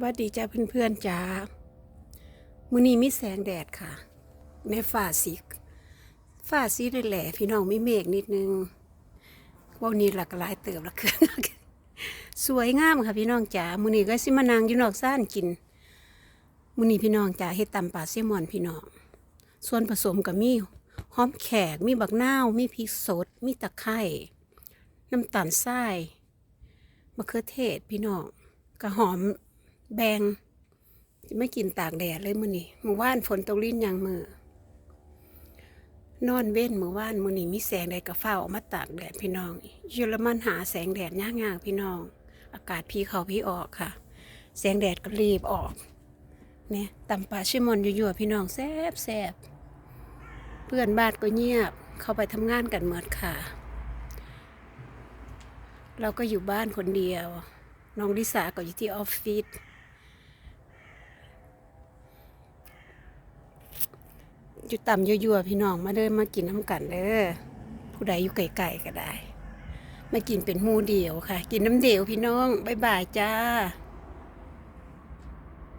วัดดีจ้าเพื่อนๆจ้ามื้อนี้มีแสงแดดค่ะ ในฝ่าสีฝ่าสีแหล่พี่น้องมีเมฆนิดนึงวันนี้หลักหลายเติบละเครื่อสวยงามค่ะพี่น้องจ๋ามื้อนี้ก็สิมานั่งอยู่นอกซ่านกินมื้อนี้พี่น้องจ๋าเฮ็ดตำปลาเซมอนพี่น้อง ส่วนผสมก็มีหอมแขกมีบักนาวมีพริกสด มีตะไคร้น้ำตาลทรายมะเขือเทศพี่น้องกระหอม แบงจะไม่กินตากแดดเลยมื้อนี้มื่อวานฝนตกลิ้นยังมือนอนเว้นมื่อวานมื้อนี้มีแสงแดดกระเฝ้าออกมาตากแดดพี่น้องเยอรมันหาแสงแดดยากๆพี่น้อง อากาศพี่เขาพี่ออกค่ะ แสงแดดก็รีบออกเนี่ยตำปลาชิมอนยั่วๆพี่น้องแซบแซบเพื่อนบ้านก็เงียบเข้าไปทำงานกันเหมดค่ะ เราก็อยู่บ้านคนเดียว น้องลิสาก็อยู่ที่ออฟฟิศ อยู่ต่ำยั่วๆพี่น้องมาเดินมากินน้ำกันเด้อผู้ใดอยู่ไกลๆก็ได้ มากินเป็นหมูเดียวค่ะ กินน้ำเดียวพี่น้อง บ๊ายบายจ้า